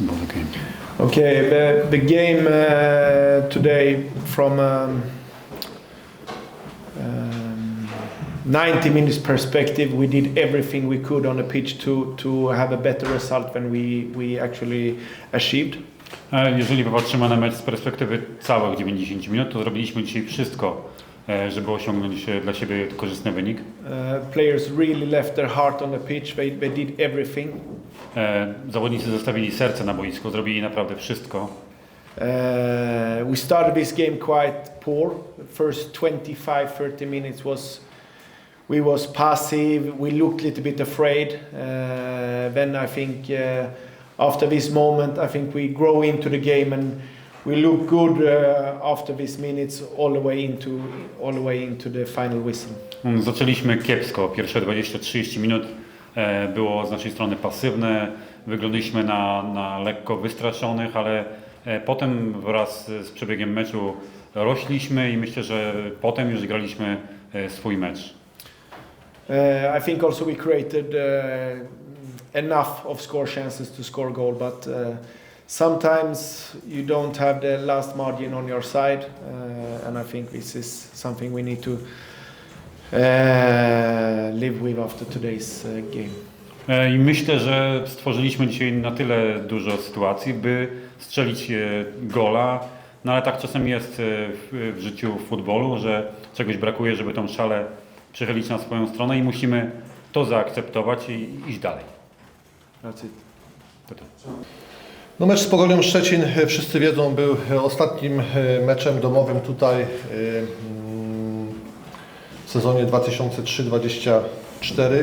about the game? Okay, the, the game uh, today from um, um, 90 minutes perspective, we did everything we could on the pitch to, to have a better result than we, we actually achieved. E, Jeżeli popatrzymy na mecz z perspektywy całych 90 minut, to zrobiliśmy dzisiaj wszystko, e, żeby osiągnąć e, dla siebie korzystny wynik. Uh, players really left their heart on the pitch. They, they did everything. E, Zawodnicy zostawili serce na boisku, zrobili naprawdę wszystko. Uh, we started this game quite poor. First 25-30 minutes was we was passive. We looked a little bit afraid. Uh, then I think uh, after this moment, I think we grow into the game and we look good uh, after these minutes all the way into all the way into the final whistle. Mm, Zaczęliśmy kiepsko. Pierwsze 20-30 minut było z naszej strony pasywne. Wyglądaliśmy na, na lekko wystraszonych, ale e, potem wraz z przebiegiem meczu rośliśmy i myślę, że potem już graliśmy e, swój mecz. Uh, I think also we created uh, enough of score chances to score goal, but uh, sometimes you don't have the last margin on your side, uh, and I think this is something we need to live with after today's uh, game. E, I myślę, że stworzyliśmy dzisiaj na tyle dużo sytuacji, by strzelić e, gola. No ale tak czasem jest e, w, w życiu w futbolu, że czegoś brakuje, żeby tą szalę przechylić na swoją stronę i musimy to zaakceptować i iść dalej. That's it. To to. No mecz z Pogonią Szczecin, wszyscy wiedzą, był ostatnim meczem domowym tutaj sezonie 2003-2024. E,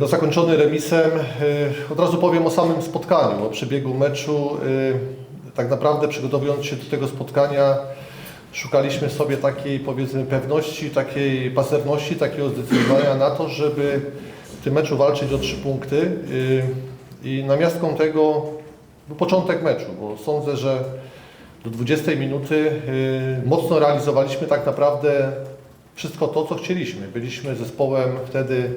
No, zakończony remisem. E, Od razu powiem o samym spotkaniu, o przebiegu meczu. E, Tak naprawdę przygotowując się do tego spotkania, szukaliśmy sobie takiej powiedzmy pewności, takiej paserności, takiego zdecydowania na to, żeby w tym meczu walczyć o trzy punkty. Y, I namiastką tego był początek meczu, bo sądzę, że do 20 minuty y, mocno realizowaliśmy tak naprawdę wszystko to, co chcieliśmy. Byliśmy zespołem wtedy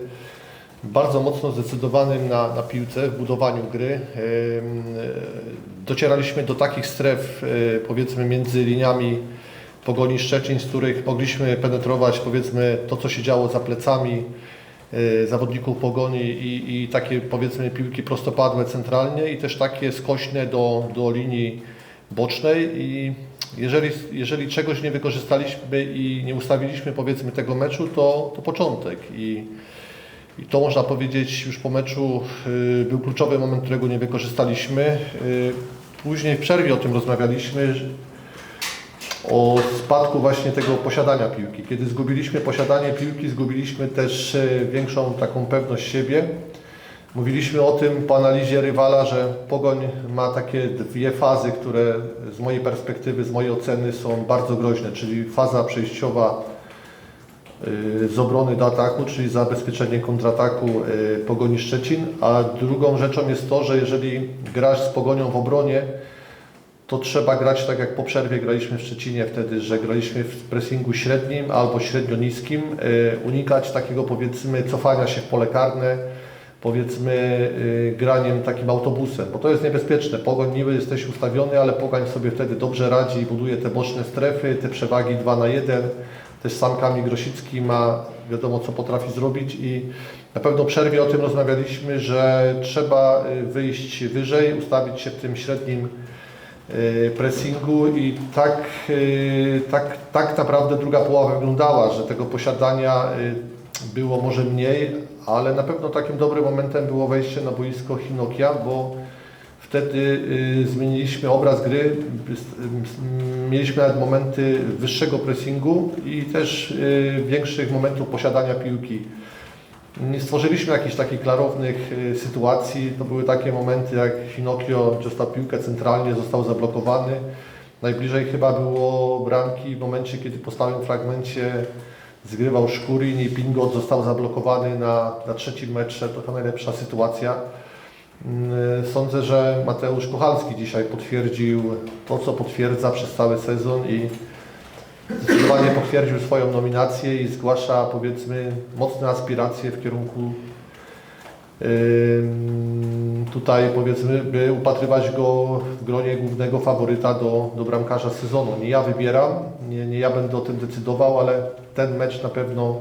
bardzo mocno zdecydowanym na, na piłce, w budowaniu gry. Docieraliśmy do takich stref, y, powiedzmy, między liniami Pogoni Szczecin, z których mogliśmy penetrować, powiedzmy, to, co się działo za plecami y, zawodników Pogoni i, i takie, powiedzmy, piłki prostopadłe centralnie i też takie skośne do, do linii bocznej i jeżeli, jeżeli czegoś nie wykorzystaliśmy i nie ustawiliśmy, powiedzmy, tego meczu, to, to początek i i to można powiedzieć już po meczu y, był kluczowy moment, którego nie wykorzystaliśmy. Y, Później w przerwie o tym rozmawialiśmy, o spadku właśnie tego posiadania piłki. Kiedy zgubiliśmy posiadanie piłki, zgubiliśmy też y, większą taką pewność siebie. Mówiliśmy o tym po analizie rywala, że Pogoń ma takie dwie fazy, które z mojej perspektywy, z mojej oceny są bardzo groźne, czyli faza przejściowa y, z obrony do ataku, czyli zabezpieczenie kontrataku y, Pogoni Szczecin, a drugą rzeczą jest to, że jeżeli grasz z Pogonią w obronie, to trzeba grać tak jak po przerwie graliśmy w Szczecinie wtedy, że graliśmy w pressingu średnim albo średnio niskim, y, unikać takiego powiedzmy cofania się w pole karne, powiedzmy y, graniem takim autobusem, bo to jest niebezpieczne. Pogoń niby jesteś ustawiony, ale Pogoń sobie wtedy dobrze radzi i buduje te boczne strefy, te przewagi 2 na 1. Też sam Kamil Grosicki ma wiadomo co potrafi zrobić i na pewno przerwie o tym rozmawialiśmy, że trzeba y, wyjść wyżej, ustawić się w tym średnim y, pressingu i tak, tak, tak naprawdę druga połowa wyglądała, że tego posiadania było może mniej, ale na pewno takim dobrym momentem było wejście na boisko Hinokia, bo wtedy y, zmieniliśmy obraz gry, y, mieliśmy nawet momenty wyższego pressingu i też y, większych momentów posiadania piłki. Nie stworzyliśmy jakichś takich klarownych sytuacji. To były takie momenty, jak Hinokio dostał piłkę centralnie, został zablokowany. Najbliżej chyba było bramki w momencie, kiedy po stałym fragmencie zgrywał Szkurin i Pingot został zablokowany na, na trzecim metrze. To chyba najlepsza sytuacja. Mm, Sądzę, że Mateusz Kochalski dzisiaj potwierdził to, co potwierdza przez cały sezon i zdecydowanie potwierdził swoją nominację i zgłasza powiedzmy mocne aspiracje w kierunku ym, tutaj powiedzmy, by upatrywać go w gronie głównego faworyta do, do bramkarza sezonu. Nie ja wybieram, nie, nie ja będę o tym decydował, ale ten mecz na pewno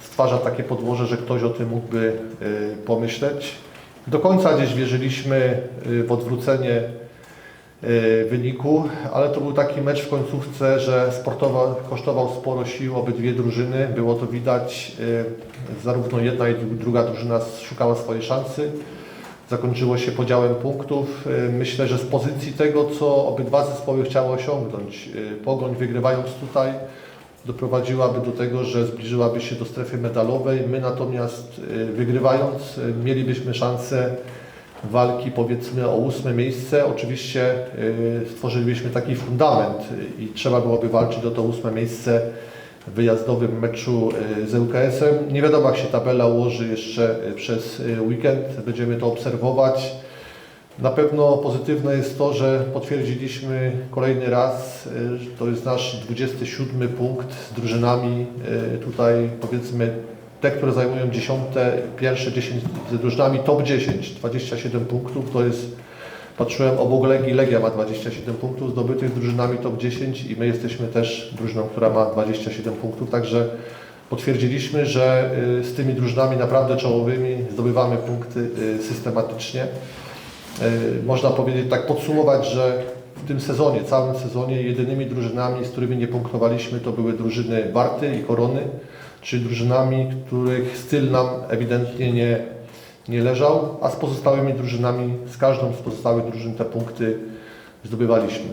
stwarza takie podłoże, że ktoś o tym mógłby y, pomyśleć. Do końca gdzieś wierzyliśmy y, w odwrócenie y, wyniku, ale to był taki mecz w końcówce, że sportowo kosztował sporo sił obydwie drużyny. Było to widać, y, zarówno jedna i dru- druga drużyna szukała swojej szansy. Zakończyło się podziałem punktów. Y, Myślę, że z pozycji tego, co obydwa zespoły chciały osiągnąć, y, Pogoń wygrywając tutaj, doprowadziłaby do tego, że zbliżyłaby się do strefy medalowej. My natomiast y, wygrywając mielibyśmy szansę walki powiedzmy o ósme miejsce. Oczywiście stworzylibyśmy taki fundament i trzeba byłoby walczyć o to ósme miejsce wyjazdowym meczu y, z ŁKS-em. Nie wiadomo jak się tabela ułoży jeszcze y, przez y, weekend, będziemy to obserwować. Na pewno pozytywne jest to, że potwierdziliśmy kolejny raz, to jest nasz 27 punkt z drużynami tutaj powiedzmy te, które zajmują dziesiąte, pierwsze 10 z drużynami top 10, 27 punktów, to jest, patrzyłem obok Legii, Legia ma 27 punktów. Zdobytych drużynami top 10 i my jesteśmy też drużyną, która ma 27 punktów, także potwierdziliśmy, że y, z tymi drużynami naprawdę czołowymi zdobywamy punkty y, systematycznie. Y, Można powiedzieć, tak podsumować, że w tym sezonie, całym sezonie jedynymi drużynami, z którymi nie punktowaliśmy, to były drużyny Warty i Korony, czyli drużynami, których styl nam ewidentnie nie, nie leżał, a z pozostałymi drużynami, z każdą z pozostałych drużyn te punkty zdobywaliśmy.